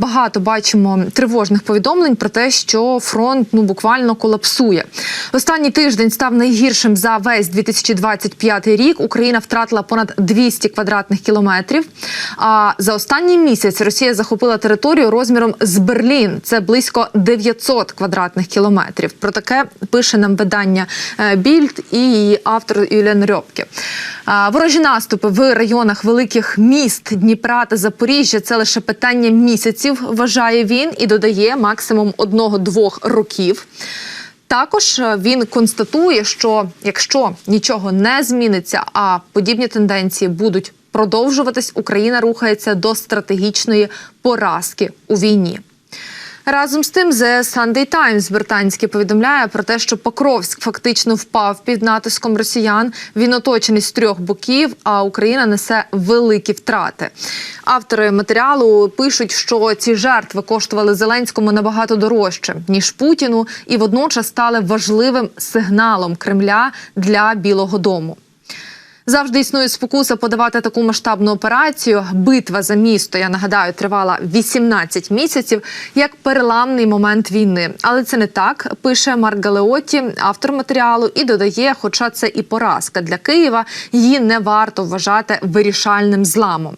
багато бачимо тривожних повідомлень про те, що фронт ну буквально колапсує. Останній тиждень став найгіршим за весь 2025 рік. Україна втратила понад 200 квадратних кілометрів. А за останній місяць Росія захопила територію розміром з Берлін. Це близько 900 квадратних кілометрів. Про таке пише нам видання е, Більд і її автор Юліан Рьопке. Ворожі наступи в районах великих міст Дніпра та Запоріжжя це лише питання місяців, вважає він, і додає максимум одного-двох років. Також е, він констатує, що якщо нічого не зміниться, а подібні тенденції будуть продовжуватись, Україна рухається до стратегічної поразки у війні. Разом з тим, The Sunday Times британський повідомляє про те, що Покровськ фактично впав під натиском росіян. Він оточений з трьох боків, а Україна несе великі втрати. Автори матеріалу пишуть, що ці жертви коштували Зеленському набагато дорожче ніж Путіну, і водночас стали важливим сигналом Кремля для Білого Дому. Завжди існує спокуса подавати таку масштабну операцію. Битва за місто, я нагадаю, тривала 18 місяців як переламний момент війни. Але це не так. Пише Марк Галеоті, автор матеріалу, і додає, хоча це і поразка для Києва, її не варто вважати вирішальним зламом.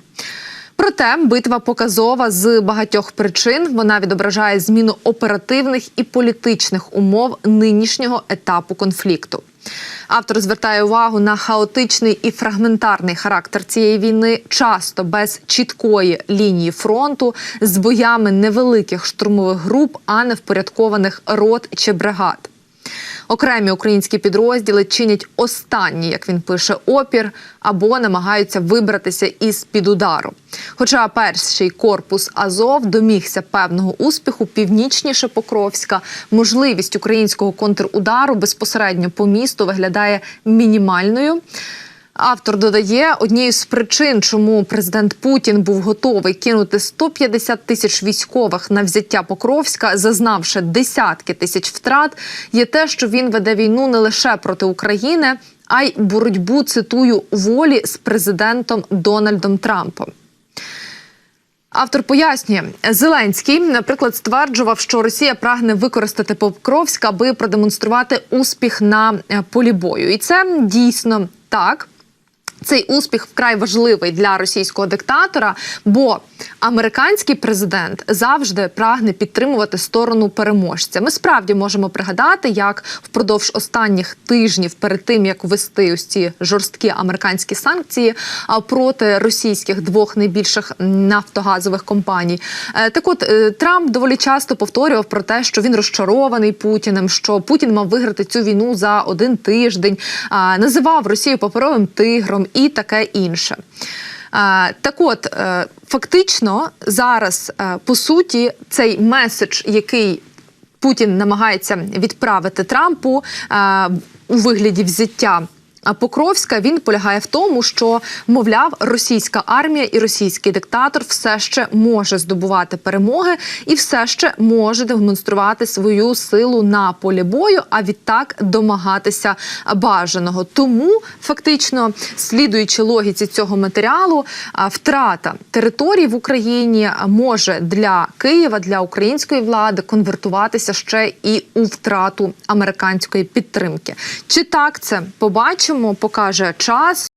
Проте битва показова з багатьох причин. Вона відображає зміну оперативних і політичних умов нинішнього етапу конфлікту. Автор звертає увагу на хаотичний і фрагментарний характер цієї війни, часто без чіткої лінії фронту, з боями невеликих штурмових груп, а не впорядкованих рот чи бригад. Окремі українські підрозділи чинять останній, як він пише, опір або намагаються вибратися із під удару. Хоча перший корпус Азов домігся певного успіху північніше Покровська, можливість українського контрудару безпосередньо по місту виглядає мінімальною. Автор додає однією з причин, чому президент Путін був готовий кинути 150 тисяч військових на взяття Покровська, зазнавши десятки тисяч втрат, є те, що він веде війну не лише проти України, а й боротьбу цитую волі з президентом Дональдом Трампом. Автор пояснює, Зеленський, наприклад, стверджував, що Росія прагне використати Покровськ, аби продемонструвати успіх на е, полі бою, і це дійсно так. Цей успіх вкрай важливий для російського диктатора, бо американський президент завжди прагне підтримувати сторону переможця. Ми справді можемо пригадати, як впродовж останніх тижнів, перед тим як ввести ось ці жорсткі американські санкції проти російських двох найбільших нафтогазових компаній. Е, Так, от е, Трамп доволі часто повторював про те, що він розчарований Путіним, що Путін мав виграти цю війну за один тиждень, називав Росію паперовим тигром і таке інше. Так от, е, фактично, зараз е, по суті цей меседж, який Путін намагається відправити Трампу е, у вигляді взяття. А Покровська він полягає в тому, що мовляв, російська армія і російський диктатор все ще може здобувати перемоги і все ще може демонструвати свою силу на полі бою, а відтак домагатися бажаного. Тому фактично, слідуючи логіці цього матеріалу, втрата територій в Україні може для Києва, для української влади конвертуватися ще і у втрату американської підтримки. Чи так це побачимо, покаже час.